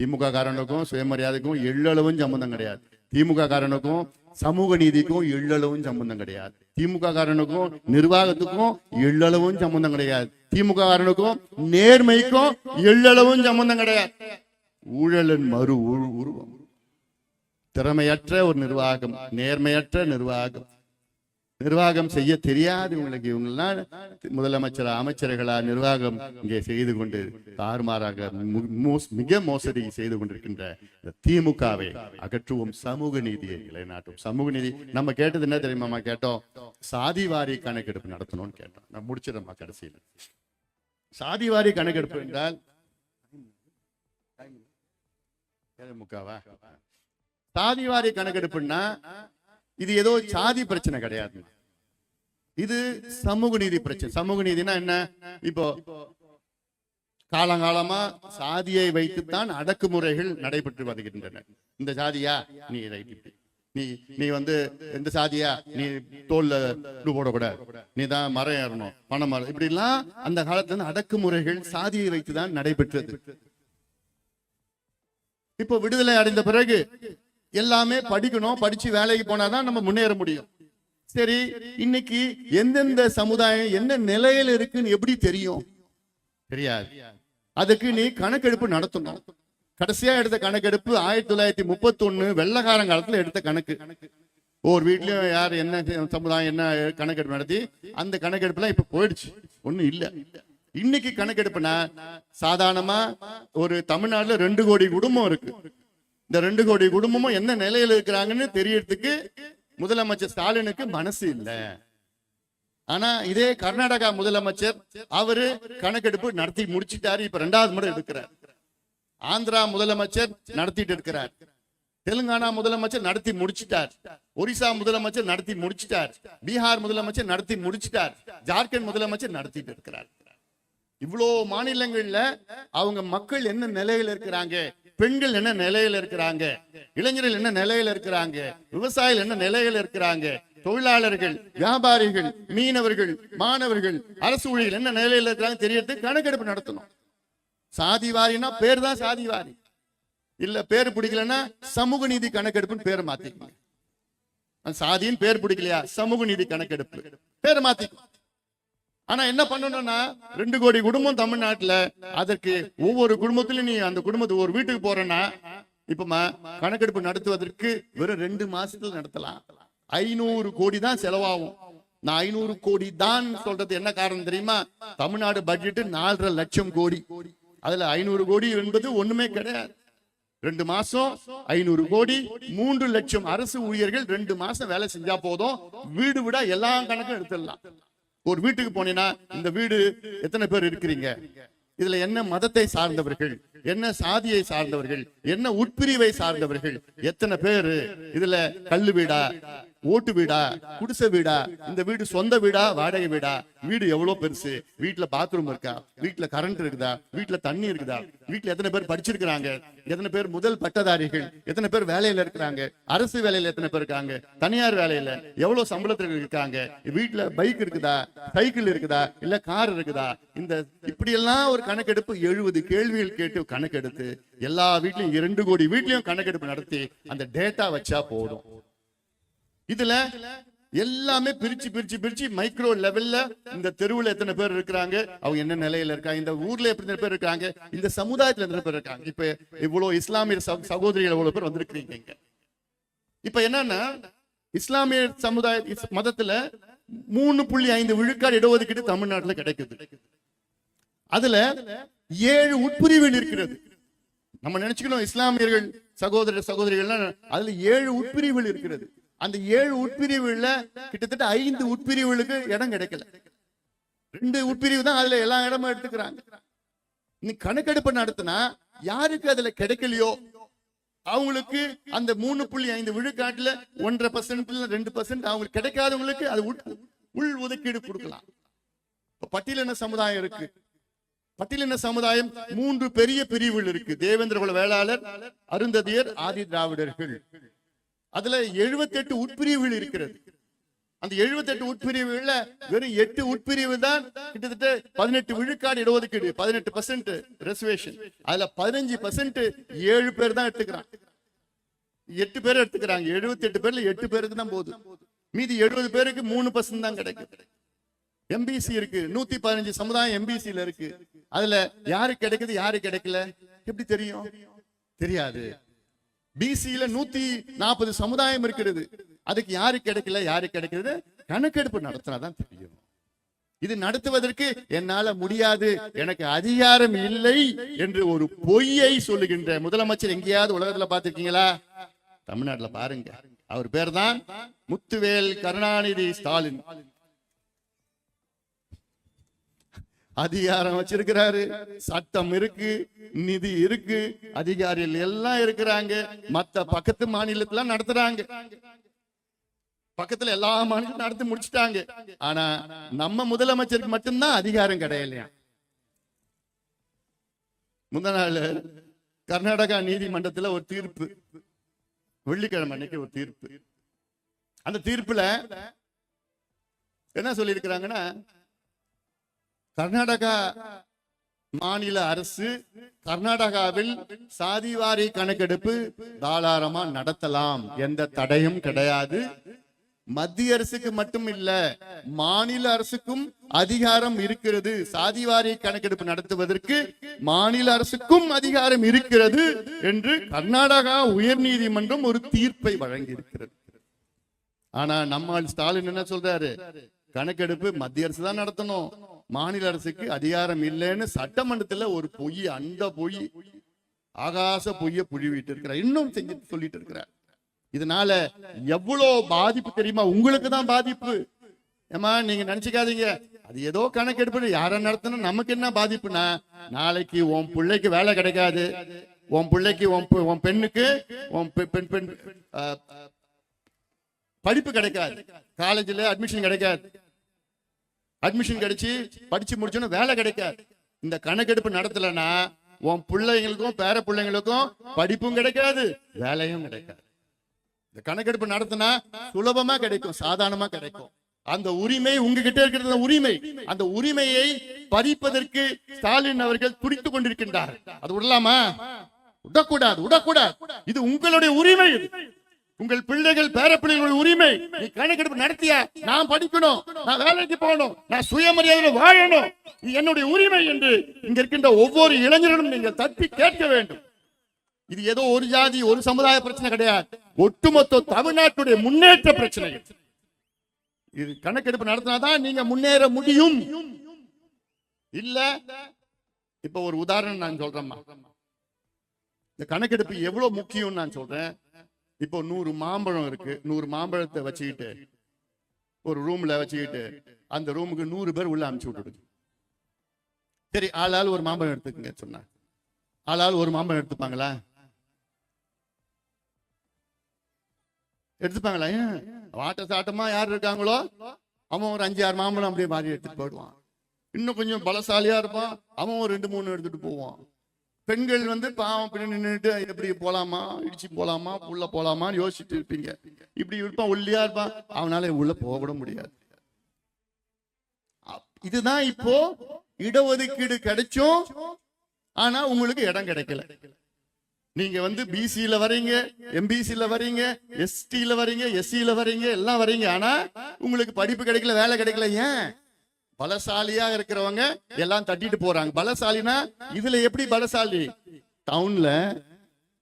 திமுக காரனுக்கும் சுயமரியாதைக்கும் எள்ளளவும் சம்பந்தம் கிடையாது. திமுக காரனுக்கும் சமூக நீதிக்கும் எள்ளளவும் சம்பந்தம் கிடையாது. திமுக காரனுக்கும் நிர்வாகத்துக்கும் எள்ளளவும் சம்பந்தம் கிடையாது. திமுக காரனுக்கும் நேர்மைக்கும் எள்ளளவும் சம்பந்தம் கிடையாது. ஊழலின் மறு உருவம். திறமையற்ற ஒரு நிர்வாகம் நேர்மையற்ற நிர்வாகம். நிர்வாகம் செய்ய தெரியாது. உங்களுக்கு இவங்கெல்லாம் முதலமைச்சர் அமைச்சர்களா நிர்வாகம் இங்கே செய்து கொண்டு தாறுமாறாக மோஸ்- மிக மோசடி செய்து கொண்டிருக்கின்ற திமுகவை அகற்றுவோம். சமூக நீதியை நிலைநாட்டும் சமூக நீதி நம்ம கேட்டது என்ன தெரியுமாமா கேட்டோம் சாதிவாரி கணக்கெடுப்பு நடத்தணும்னு கேட்டோம். நான் முடிச்சிடமா கடைசியில். சாதிவாரி கணக்கெடுப்பு என்றால் முக்காவா சாதிவாரி கணக்கெடுப்புன்னா இது ஏதோ சாதி பிரச்சனை கிடையாது இது சமூக நீதி பிரச்சனை. சமூக நீதினா என்ன? இப்போ காலங்காலமா சாதியை வைத்துத்தான் அடக்குமுறைகள் நடைபெற்று வருகின்றன. இந்த சாதியா? நீ நீ நீ வந்து இந்த சாதியா? நீ தோல்ல போடக்கூடாது. நீ தான் மரம் ஏறணும் பணம் மரம். இப்படி எல்லாம் அந்த காலத்துல இருந்து அடக்குமுறைகள் சாதியை வைத்துதான் நடைபெற்றது. இப்போ விடுதலை அடைந்த பிறகு எல்லாமே படிக்கணும் படிச்சு வேலைக்கு போனாதான் நம்ம முன்னேற முடியும். சரி இன்னைக்கு எந்தெந்த சமுதாயம் என்ன நிலையில இருக்குன்னு எப்படி தெரியும்? தெரியாது. அதுக்கு நீ கணக்கெடுப்பு நடத்தணும். கடைசியா எடுத்த கணக்கெடுப்பு ஆயிரத்தி தொள்ளாயிரத்தி முப்பத்தி ஒண்ணு வெள்ளக்காரன் காலத்துல எடுத்த கணக்கு. ஒவ்வொரு வீட்லயும் யார் என்ன சமுதாயம் என்ன கணக்கெடுப்பு நடத்தி அந்த கணக்கெடுப்புலாம் இப்ப போயிடுச்சு. ஒண்ணும் இல்ல. இன்னைக்கு கணக்கெடுப்புனா சாதாரணமா ஒரு தமிழ்நாட்டுல ரெண்டு கோடி குடும்பம் இருக்கு. இந்த ரெண்டு கோடி குடும்பமும் என்ன நிலையில இருக்கிறாங்கன்னு தெரியறதுக்கு முதலமைச்சர் ஸ்டாலினுக்கு மனசு இல்ல. ஆனா இதே கர்நாடகா முதலமைச்சர் அவரு கணக்கெடுப்பு நடத்தி முடிச்சிட்டாரு. இப்ப ரெண்டாவது முறை எடுக்கிறார். ஆந்திரா முதலமைச்சர் நடத்திட்டு இருக்கிறார். தெலுங்கானா முதலமைச்சர் நடத்தி முடிச்சிட்டார். ஒரிசா முதலமைச்சர் நடத்தி முடிச்சிட்டார். பீகார் முதலமைச்சர் நடத்தி முடிச்சிட்டார். ஜார்க்கண்ட் முதலமைச்சர் நடத்திட்டு இருக்கிறார். இவ்வளோ மாநிலங்கள்ல அவங்க மக்கள் என்ன நிலையில இருக்கிறாங்க? பெண்கள் என்ன நிலையில இருக்கிறாங்க? இளைஞர்கள் என்ன நிலையில இருக்கிறாங்க? விவசாயிகள் என்ன நிலையில இருக்கிறாங்க? தொழிலாளர்கள் வியாபாரிகள் மீனவர்கள் மாணவர்கள் அரசு ஊழியர்கள் என்ன நிலையில இருக்கிறாங்க தெரியறது கணக்கெடுப்பு நடத்தணும். சாதி வாரினா பேர் தான் சாதி வாரி. இல்ல பேர் பிடிக்கலன்னா சமூக நீதி கணக்கெடுப்புன்னு பேரை மாத்திக்கங்க. அந்த சாதியின் பேர் பிடிக்கலையா? சமூக நீதி கணக்கெடுப்பு. பேரை மாத்திக்கணும் ஆனா என்ன பண்ணணும்னா ரெண்டு கோடி குடும்பம் தமிழ்நாட்டுல அதற்கு ஒவ்வொரு குடும்பத்திலும் நீ அந்த குடும்பத்துக்கு ஒரு வீட்டுக்கு போறேன்னா இப்பமா கணக்கெடுப்பு நடத்துவதற்கு வெறும் ரெண்டு மாசத்துல நடத்தலாம். ஐநூறு கோடி தான் செலவாகும். நான் ஐநூறு கோடி தான் சொல்றது என்ன காரணம் தெரியுமா? தமிழ்நாடு பட்ஜெட் நாலரை லட்சம் கோடி. அதுல ஐநூறு கோடி என்பது ஒண்ணுமே கிடையாது. ரெண்டு மாசம் ஐநூறு கோடி மூன்று லட்சம் அரசு ஊழியர்கள் ரெண்டு மாசம் வேலை செஞ்சா போதும். வீடு விட எல்லா கணக்கும் எடுத்துடலாம். ஒரு வீட்டுக்கு போனீங்கன்னா இந்த வீடு எத்தனை பேர் இருக்கிறீங்க? இதுல என்ன மதத்தை சார்ந்தவர்கள் என்ன சாதியை சார்ந்தவர்கள் என்ன உட்பிரிவை சார்ந்தவர்கள் எத்தனை பேரு? இதுல கல்லு வீடா ஓட்டு வீடா குடிசை வீடா இந்த வீடு சொந்த வீடா வாடகை வீடா? வீடு எவ்வளவு பெருசு? வீட்டுல பாத்ரூம் இருக்கா? வீட்டுல கரண்ட் இருக்குதா? வீட்டுல தண்ணி இருக்குதா? வீட்டுல எத்தனை பேர் படிச்சிருக்கிறாங்க? எத்தனை பேர் முதல் பட்டதாரிகள்? எத்தனை பேர் வேலையில இருக்கிறாங்க? அரசு வேலையில எத்தனை பேர் இருக்காங்க? தனியார் வேலையில எவ்வளவு சம்பளத்துல இருக்காங்க? வீட்டுல பைக் இருக்குதா? சைக்கிள் இருக்குதா? இல்ல கார் இருக்குதா? இந்த இப்படி எல்லாம் ஒரு கணக்கெடுப்பு எழுபது கேள்விகள் கேட்டு கணக்கெடுத்து எல்லா வீட்லயும் இரண்டு கோடி வீட்லயும் கணக்கெடுப்பு நடத்தி அந்த டேட்டா வச்சா போதும். இதுல எல்லாமே பிரிச்சு பிரிச்சு பிரிச்சு மைக்ரோ லெவல்ல இந்த தெருவுல எத்தனை பேர் இருக்கிறாங்க? அவங்க என்ன நிலையில இருக்காங்க? இந்த ஊர்ல எத்தனை பேர் இருக்காங்க? இந்த சமுதாயத்துல எத்தனை பேர் இருக்காங்க? இப்ப இவ்வளவு இஸ்லாமிய சகோதரிகள் எவ்வளவு பேர் வந்திருக்கிறீங்க இங்க? இப்ப என்னன்னா இஸ்லாமிய சமுதாய மதத்துல மூணு புள்ளி ஐந்து விழுக்காடு இடஒதுக்கீடு தமிழ்நாட்டுல கிடைக்குது. அதுல ஏழு உட்பிரிவுகள் இருக்கிறது நம்ம நினைச்சுக்கணும் இஸ்லாமியர்கள் சகோதர சகோதரிகள்லாம் அதுல ஏழு உட்பிரிவுகள் இருக்கிறது. அந்த ஏழு உட்பிரிவுல கிட்டத்தட்ட ஐந்து உட்பிரிவுகளுக்கு இடம் கிடைக்கல. ரெண்டு உட்பிரிவு தான் அதுல எல்லா இடமும் எடுத்துக்கிறாங்க. நீ கணக்கெடுப்பு நடத்தினா யாருக்கு அதுல கிடைக்கலையோ? அவங்களுக்கு அந்த மூணு புள்ளி ஐந்து விழுக்காட்டுல ஒன்றரை பர்சன்ட்ல ரெண்டு பர்சன்ட் அவங்களுக்கு கிடைக்காதவங்களுக்கு அது உட்- உள் ஒதுக்கீடு கொடுக்கலாம். இப்ப பட்டியலின சமுதாயம் இருக்கு? பட்டியலின சமுதாயம்? மூன்று பெரிய பிரிவுகள் இருக்கு. தேவேந்திர குல வேளாளர் அருந்ததியர் ஆதி திராவிடர்கள். அதுல 78 உட்பிரிவுகள் இருக்கிறது. அந்த 78 உட்பிரிவுகள்ல வெறும் எட்டு உட்பிரிவு தான் கிட்டத்தட்ட பதினெட்டு விழுக்காடு இடஒதுக்கீடு பதினெட்டு பர்சன்ட் ரிசர்வேஷன் அதுல பதினஞ்சு பர்சன்ட் ஏழு பேர் தான் எடுத்துக்கிறான். எட்டு பேர் எடுத்துக்கிறாங்க. 78 பேர்ல எட்டு பேருக்கு தான் போகுது மீதி எழுபது பேருக்கு மூணு பர்சன்ட் தான் கிடைக்கும். எம்பிசி இருக்கு. நூத்தி பதினஞ்சு சமுதாயம் எம்பிசியில இருக்கு. அதுல யாரு கிடைக்குது யாரு கிடைக்கல? எப்படி தெரியும்? தெரியாது. பிசியில நூத்தி நாற்பது சமுதாயம் இருக்கிறது. அதுக்கு யாரு கிடைக்கல யாரு கிடைக்கிறது கணக்கெடுப்பு நடத்தினாதான் தெரியும். இது நடத்துவதற்கு என்னால முடியாது எனக்கு அதிகாரம் இல்லை என்று ஒரு பொய்யை சொல்லுகின்ற முதலமைச்சர் எங்கேயாவது உலகத்துல பாத்திருக்கீங்களா தமிழ்நாட்டுல பாருங்க. அவர் பேர் தான் முத்துவேல் கருணாநிதி ஸ்டாலின். அதிகாரம் வச்சிருக்கிறாரு. சட்டம் இருக்கு நிதி இருக்கு அதிகாரிகள் எல்லாம் இருக்கிறாங்க. மத்த பக்கத்து மாநிலத்துல நடத்துறாங்க. பக்கத்துல எல்லா மாநிலம் நடத்தி முடிச்சிட்டாங்க. ஆனா நம்ம முதலமைச்சருக்கு மட்டும்தான் அதிகாரம் கிடையலையா? முந்த நாள் கர்நாடகா நீதிமன்றத்துல ஒரு தீர்ப்பு. வெள்ளிக்கிழமை அன்னைக்கு ஒரு தீர்ப்பு. அந்த தீர்ப்புல என்ன சொல்லியிருக்கிறாங்கன்னா கர்நாடகா மாநில அரசு கர்நாடகாவில் சாதிவாரி கணக்கெடுப்பு தாராளமா நடத்தலாம். எந்த தடையும் கிடையாது. மத்திய அரசுக்கு மட்டும் இல்ல மாநில அரசுக்கும் அதிகாரம் இருக்கிறது. சாதிவாரி கணக்கெடுப்பு நடத்துவதற்கு மாநில அரசுக்கும் அதிகாரம் இருக்கிறது என்று கர்நாடகா உயர் நீதிமன்றம் ஒரு தீர்ப்பை வழங்கி இருக்கிறது ஆனா நம்மால் ஸ்டாலின் என்ன சொல்றாரு? கணக்கெடுப்பு மத்திய அரசு தான் நடத்தணும். மாநில அரசுக்கு அதிகாரம் இல்லைன்னு சட்டமன்றத்துல ஒரு பொய் அந்த பொய் ஆகாச பொய்ய புழிவிட்டு இருக்கிறார். இன்னும் செஞ்சு சொல்லிட்டு இருக்கிறார். இதனால எவ்வளவு பாதிப்பு தெரியுமா? உங்களுக்கு தான் பாதிப்பு. ஏமா நீங்க நினைச்சுக்காதீங்க. அது ஏதோ கணக்கெடுப்பு யார நடத்தணும்? நமக்கு என்ன பாதிப்புனா நாளைக்கு உன் பிள்ளைக்கு வேலை கிடைக்காது. உன் பிள்ளைக்கு உன் உன் பெண்ணுக்கு உன் பெ- பெண் பெண் படிப்பு கிடைக்காது. காலேஜ்ல அட்மிஷன் கிடைக்காது. அட்மிஷன் கிடைச்சு படிச்சு முடிச்சோன்னு வேலை கிடைக்காது இந்த கணக்கெடுப்பு நடத்தலைன்னா உன் பிள்ளைங்களுக்கும் பேர பிள்ளைங்களுக்கும் படிப்பும் கிடைக்காது வேலையும் கிடைக்காது. இந்த கணக்கெடுப்பு நடத்தினா சுலபமா கிடைக்கும் சாதாரணமா கிடைக்கும். அந்த உரிமை உங்ககிட்ட இருக்கிற உரிமை. அந்த உரிமையை பறிப்பதற்கு ஸ்டாலின் அவர்கள் துடித்துக் கொண்டிருக்கின்றார். அது விடலாமா? விடக்கூடாது விடக்கூடாது. இது உங்களுடைய உரிமை உங்கள் பிள்ளைகள் பேரப்பிள்ளைகளுடைய உரிமை நீ கணக்கெடுப்பு நடத்தியா? நான் படிக்கணும். நான் வேலைக்கு போகணும். நான் சுயமரியாதையில் வாழணும். இது என்னுடைய உரிமை என்று இங்க இருக்கின்ற ஒவ்வொரு இளைஞர்களும் நீங்கள் தப்பி கேட்க வேண்டும். இது ஏதோ ஒரு ஜாதி ஒரு சமுதாய பிரச்சனை கிடையாது. ஒட்டுமொத்த தமிழ்நாட்டுடைய முன்னேற்ற பிரச்சனை. இது. இது கணக்கெடுப்பு நடத்தினாதான் நீங்க முன்னேற முடியும். இல்ல இப்ப ஒரு உதாரணம் நான் சொல்றேம்மா. இந்த கணக்கெடுப்பு எவ்வளவு முக்கியம் நான் சொல்றேன். இப்போ நூறு மாம்பழம் இருக்கு. நூறு மாம்பழத்தை வச்சுக்கிட்டு ஒரு ரூம்ல வச்சுக்கிட்டு அந்த ரூமுக்கு நூறு பேர் உள்ள அமுச்சு விட்டுடுங்க. சரி ஆளாள் ஒரு மாம்பழம் எடுத்துக்கங்க சொன்னா ஆளாள் ஒரு மாம்பழம் எடுத்துப்பாங்களா? எடுத்துப்பாங்களா? ஏன்? வாட்ட சாட்டமா யார் இருக்காங்களோ? அவன் ஒரு அஞ்சு ஆறு மாம்பழம் அப்படியே மாறி எடுத்துட்டு போயிடுவான். இன்னும் கொஞ்சம் பலசாலியா இருப்பான். அவன் ஒரு ரெண்டு மூணு எடுத்துட்டு போவான். பெண்கள் வந்து பாவம் பின்ன நின்றுட்டு எப்படி போலாமா இடிச்சு போலாமா உள்ள போலாமான்னு யோசிச்சுட்டு இருப்பீங்க. இப்படி இருப்பான் ஒல்லியா இருப்பான் அவனால உள்ள போக கூட முடியாது. அப்- இதுதான் இப்போ இடஒதுக்கீடு கிடைச்சும் ஆனா உங்களுக்கு இடம் கிடைக்கல. நீங்க வந்து பிசில வரீங்க எம்பிசியில வரீங்க எஸ்டியில வரீங்க எஸ்சில வரீங்க எல்லாம் வரீங்க ஆனா உங்களுக்கு படிப்பு கிடைக்கல வேலை கிடைக்கல ஏன்? பலசாலியா இருக்கிறவங்க எல்லாம் தட்டிட்டு போறாங்க. பலசாலினா இதுல எப்படி பலசாலி? டவுன்ல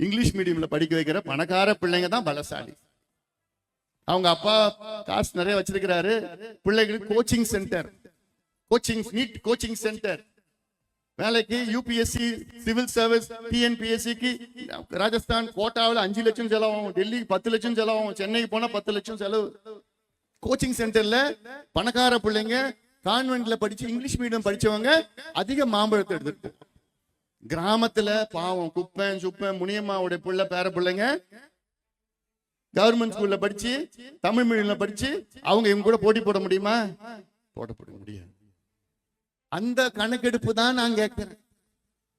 இங்கிலீஷ் மீடியம்ல படிக்க வைக்கிற பணக்கார பிள்ளைங்க தான் பலசாலி. அவங்க அப்பா காசு நிறைய வச்சிருக்கிறாரு. பிள்ளைகளுக்கு coaching centre coaching NEET coaching centre வேலைக்கு யூபிஎஸ்சி சிவில் சர்வீஸ் டிஎன்பிஎஸ்சிக்கு ராஜஸ்தான் கோட்டாவில் அஞ்சு லட்சம் செலவாகும் டெல்லி பத்து லட்சம் செலவாகும் சென்னைக்கு போனா பத்து லட்சம் செலவு. கோச்சிங் சென்டர்ல பணக்கார பிள்ளைங்க கான்வென்ட்ல படிச்சு இங்கிலீஷ் மீடியம் படிச்சவங்க அதிக மாம்பழத்தை எடுத்துட்டு கிராமத்துல பாவம் குப்பன் சுப்பன் முனியம்மாவுடைய பிள்ளை பேர பிள்ளைங்க கவர்மெண்ட் ஸ்கூல்ல படிச்சு தமிழ் மீடியம்ல படிச்சு அவங்க இவங்க கூட போட்டி போட முடியுமா? போட போட முடியாது. அந்த கணக்கெடுப்பு தான் நான் கேட்கிறேன்.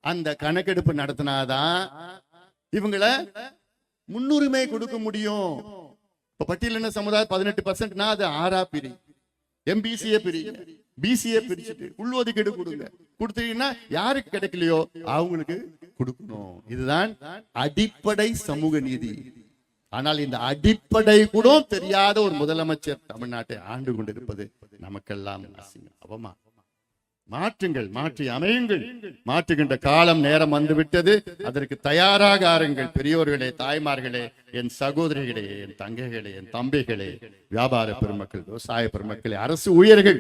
அந்த கணக்கெடுப்பு நடத்தினாதான் இவங்களை முன்னுரிமை கொடுக்க முடியும். இப்ப பட்டியலின சமுதாயம் பதினெட்டு பர்சன்ட்னா அது ஆறா பிரி எம்பிசிஏ பிரிங்க பிசிஏ பிரிச்சுட்டு உள்ஒதுக்கீடு கொடுங்க. கொடுத்தீங்கன்னா யாருக்கு கிடைக்கலையோ அவங்களுக்கு கொடுக்கணும். இதுதான் அடிப்படை சமூக நீதி. ஆனால் இந்த அடிப்படை கூட தெரியாத ஒரு முதலமைச்சர் தமிழ்நாட்டை ஆண்டு கொண்டிருப்பது நமக்கெல்லாம் அவமா மாற்றுங்கள் மாற்றி அமையுங்கள். மாற்றுகின்ற காலம் நேரம் வந்துவிட்டது. அதற்கு தயாராக ஆருங்கள். பெரியோர்களே தாய்மார்களே என் சகோதரிகளே என் தங்கைகளே என் தம்பிகளே வியாபார பெருமக்கள் விவசாய பெருமக்களே அரசு ஊழியர்கள்